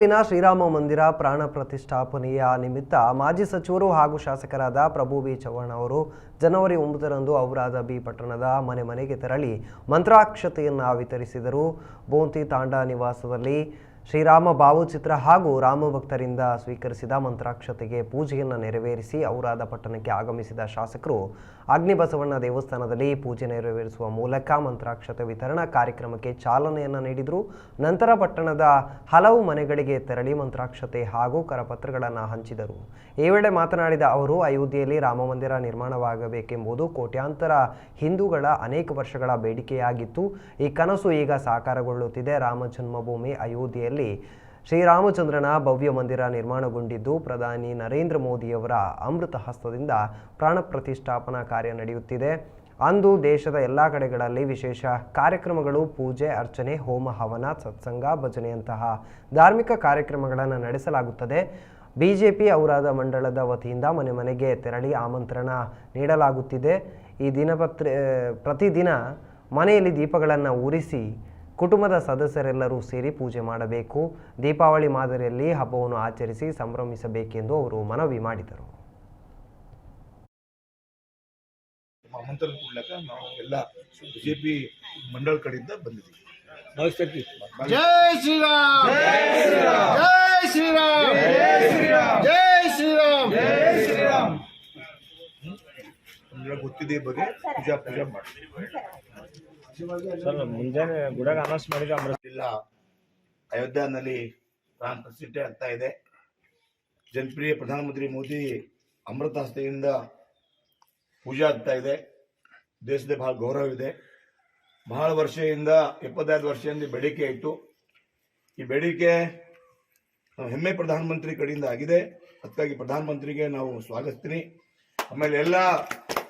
ಇಲ್ಲಿನ ಶ್ರೀರಾಮ ಮಂದಿರ ಪ್ರಾಣ ಪ್ರತಿಷ್ಠಾಪನೆಯ ನಿಮಿತ್ತ ಮಾಜಿ ಸಚಿವರು ಹಾಗೂ ಶಾಸಕರಾದ ಪ್ರಭು ಬಿ ಚವ್ಹಾಣ್ ಅವರು ಜನವರಿ ಒಂಬತ್ತರಂದು ಅವರಾದ ಬಿ ಪಟ್ಟಣದ ಮನೆ ಮನೆಗೆ ತೆರಳಿ ಮಂತ್ರಾಕ್ಷತೆಯನ್ನು ವಿತರಿಸಿದರು. ಬೋಂತಿ ತಾಂಡ ನಿವಾಸದಲ್ಲಿ ಶ್ರೀರಾಮ ಭಾವಚಿತ್ರ ಹಾಗೂ ರಾಮಭಕ್ತರಿಂದ ಸ್ವೀಕರಿಸಿದ ಮಂತ್ರಾಕ್ಷತೆಗೆ ಪೂಜೆಯನ್ನು ನೆರವೇರಿಸಿ ಔರಾದ ಪಟ್ಟಣಕ್ಕೆ ಆಗಮಿಸಿದ ಶಾಸಕರು ಅಗ್ನಿಬಸವಣ್ಣ ದೇವಸ್ಥಾನದಲ್ಲಿ ಪೂಜೆ ನೆರವೇರಿಸುವ ಮೂಲಕ ಮಂತ್ರಾಕ್ಷತೆ ವಿತರಣಾ ಕಾರ್ಯಕ್ರಮಕ್ಕೆ ಚಾಲನೆಯನ್ನು ನೀಡಿದರು. ನಂತರ ಪಟ್ಟಣದ ಹಲವು ಮನೆಗಳಿಗೆ ತೆರಳಿ ಮಂತ್ರಾಕ್ಷತೆ ಹಾಗೂ ಕರಪತ್ರಗಳನ್ನು ಹಂಚಿದರು. ಈ ವೇಳೆ ಮಾತನಾಡಿದ ಅವರು, ಅಯೋಧ್ಯೆಯಲ್ಲಿ ರಾಮಮಂದಿರ ನಿರ್ಮಾಣವಾಗಬೇಕೆಂಬುದು ಕೋಟ್ಯಾಂತರ ಹಿಂದೂಗಳ ಅನೇಕ ವರ್ಷಗಳ ಬೇಡಿಕೆಯಾಗಿತ್ತು. ಈ ಕನಸು ಈಗ ಸಾಕಾರಗೊಳ್ಳುತ್ತಿದೆ. ರಾಮ ಜನ್ಮಭೂಮಿ ಅಯೋಧ್ಯೆಯಲ್ಲಿ ಶ್ರೀರಾಮಚಂದ್ರನ ಭವ್ಯ ಮಂದಿರ ನಿರ್ಮಾಣಗೊಂಡಿದ್ದು ಪ್ರಧಾನಿ ನರೇಂದ್ರ ಮೋದಿಯವರ ಅಮೃತ ಹಸ್ತದಿಂದ ಪ್ರಾಣ ಪ್ರತಿಷ್ಠಾಪನಾ ಕಾರ್ಯ ನಡೆಯುತ್ತಿದೆ. ಅಂದು ದೇಶದ ಎಲ್ಲ ಕಡೆಗಳಲ್ಲಿ ವಿಶೇಷ ಕಾರ್ಯಕ್ರಮಗಳು, ಪೂಜೆ, ಅರ್ಚನೆ, ಹೋಮ, ಹವನ, ಸತ್ಸಂಗ, ಭಜನೆಯಂತಹ ಧಾರ್ಮಿಕ ಕಾರ್ಯಕ್ರಮಗಳನ್ನು ನಡೆಸಲಾಗುತ್ತದೆ. ಬಿಜೆಪಿ ಔರಾದ ಮಂಡಳದ ವತಿಯಿಂದ ಮನೆ ಮನೆಗೆ ತೆರಳಿ ಆಮಂತ್ರಣ ನೀಡಲಾಗುತ್ತಿದೆ. ಈ ದಿನಪತ್ರ, ಪ್ರತಿದಿನ ಮನೆಯಲ್ಲಿ ದೀಪಗಳನ್ನು ಉರಿಸಿ ಕುಟುಂಬದ ಸದಸ್ಯರೆಲ್ಲರೂ ಸೇರಿ ಪೂಜೆ ಮಾಡಬೇಕು. ದೀಪಾವಳಿ ಮಾದರಿಯಲ್ಲಿ ಹಬ್ಬವನ್ನು ಆಚರಿಸಿ ಸಂಭ್ರಮಿಸಬೇಕೆಂದು ಅವರು ಮನವಿ ಮಾಡಿದರು. ಆಮಂತ್ರಣ ಕೊಡ್ಲಕ್ಕ ನಾವು ಎಲ್ಲ ಬಿಜೆಪಿ ಮಂಡಳ ಕಡೆಯಿಂದ ಬಂದಿದ್ದೀವಿ. ಜೈ ಶ್ರೀರಾಮ್! ಜೈ ಶ್ರೀರಾಮ್! ಜೈ ಶ್ರೀರಾಮ್! ನಮ್ಗೆಲ್ಲ ಗೊತ್ತಿದೆ ಬಗ್ಗೆ ಪೂಜಾ ಪೂಜಾ ಮಾಡ್ತೀವಿ ಮುಂಜಾನೆ ಗುಡಾಗ ಅನೌನ್ಸ್ ಮಾಡಿದ ಅಮೃತ. ಇಲ್ಲ. ಅಯೋಧ್ಯನಲ್ಲಿ ಪ್ರತಿಷ್ಠೆ ಆಗ್ತಾ ಇದೆ. ಜನಪ್ರಿಯ ಪ್ರಧಾನಮಂತ್ರಿ ಮೋದಿ ಅಮೃತ ಹಸ್ತೆಯಿಂದ ಪೂಜೆ ಆಗ್ತಾ ಇದೆ. ದೇಶದ ಬಹಳ ಗೌರವ ಇದೆ. ಬಹಳ ವರ್ಷದಿಂದ ಇಪ್ಪತ್ತೈದು ವರ್ಷದಿಂದ ಬೇಡಿಕೆ ಆಯಿತು ಈ ಬೇಡಿಕೆ ಹೆಮ್ಮೆ ಪ್ರಧಾನಮಂತ್ರಿ ಕಡೆಯಿಂದ ಆಗಿದೆ. ಅದಕ್ಕಾಗಿ ಪ್ರಧಾನಮಂತ್ರಿಗೆ ನಾವು ಸ್ವಾಗತಿಸ್ತೀನಿ. ಆಮೇಲೆ ಎಲ್ಲ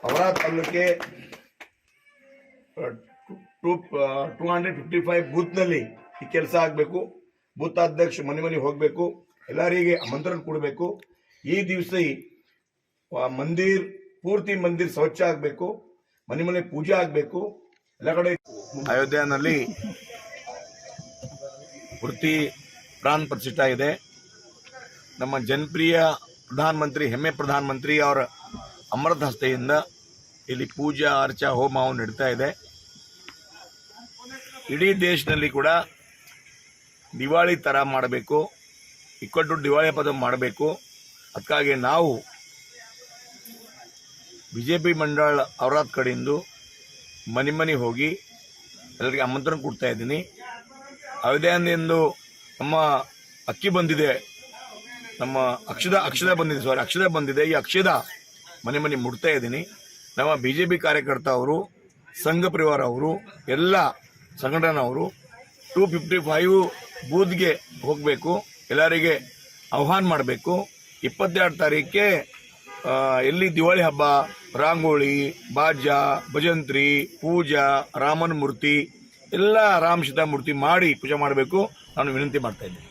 ಅವರ ತಾಲೂಕೆ two two hundred fifty five ಬೂತ್ನಲ್ಲಿ ಈ ಕೆಲಸ ಆಗಬೇಕು. ಬೂತ್ ಅಧ್ಯಕ್ಷ ಮನೆ ಮನೆಗೆ ಹೋಗಬೇಕು. ಎಲ್ಲರಿಗೆ ಆಮಂತ್ರಣ ಕೊಡಬೇಕು. ಈ ದಿವಸ ಮಂದಿರ್, ಪೂರ್ತಿ ಮಂದಿರ್ ಸ್ವಚ್ಛ ಆಗಬೇಕು. ಮನೆ ಮನೆ ಪೂಜೆ ಆಗಬೇಕು. ಎಲ್ಲ ಕಡೆ ಅಯೋಧ್ಯೆನಲ್ಲಿ ಪೂರ್ತಿ ಪ್ರಾಣ ಪ್ರತಿಷ್ಠಾ ಇದೆ ನಮ್ಮ ಜನಪ್ರಿಯ ಪ್ರಧಾನಮಂತ್ರಿ, ಹೆಮ್ಮೆ ಪ್ರಧಾನಮಂತ್ರಿ ಅವರ ಅಮೃತ ಹಸ್ತೆಯಿಂದ ಇಲ್ಲಿ ಪೂಜಾ, ಅರ್ಚಾ, ಹೋಮ ನಡೀತಾ ಇದೆ. ಇಡೀ ದೇಶದಲ್ಲಿ ಕೂಡ ದಿವಾಳಿ ಥರ ಮಾಡಬೇಕು, ಇಕ್ಕಟ್ಟು ದಿವಾಳಿ ಹಬ್ಬದ ಮಾಡಬೇಕು. ಅದಕ್ಕಾಗಿ ನಾವು ಬಿ ಜೆ ಪಿ ಮಂಡಳ ಅವರಾದ ಕಡೆಯಿಂದ ಮನೆ ಮನೆ ಹೋಗಿ ಎಲ್ಲರಿಗೆ ಆಮಂತ್ರಣ ಕೊಡ್ತಾ ಇದ್ದೀನಿ. ಅಯೋಧ್ಯೆಯಿಂದು ನಮ್ಮ ಅಕ್ಕಿ ಬಂದಿದೆ, ನಮ್ಮ ಅಕ್ಷದ ಅಕ್ಷದ ಬಂದಿದೆ ಸಾರಿ ಅಕ್ಷದ ಬಂದಿದೆ. ಈ ಅಕ್ಷದ ಮನೆ ಮನೆ ಮುಡ್ತಾ ಇದ್ದೀನಿ. ನಮ್ಮ ಬಿ ಜೆ ಪಿ ಕಾರ್ಯಕರ್ತ ಅವರು, ಸಂಘ ಪರಿವಾರ ಅವರು, ಎಲ್ಲ ಸಂಘಟನವರು ಟೂ ಫಿಫ್ಟಿ ಫೈವ್ ಬೂತ್ಗೆ ಹೋಗಬೇಕು, ಎಲ್ಲರಿಗೆ ಆಹ್ವಾನ ಮಾಡಬೇಕು. ಇಪ್ಪತ್ತೆರಡು ತಾರೀಕೆ ಎಲ್ಲಿ ದಿವಾಳಿ ಹಬ್ಬ ರಂಗೋಳಿ ಬಾಜ ಭಜಂತ್ರಿ, ಪೂಜಾ, ರಾಮನ ಮೂರ್ತಿ, ಎಲ್ಲ ರಾಮ ಮೂರ್ತಿ ಮಾಡಿ ಪೂಜೆ ಮಾಡಬೇಕು. ನಾನು ವಿನಂತಿ ಮಾಡ್ತಾ ಇದ್ದೀನಿ.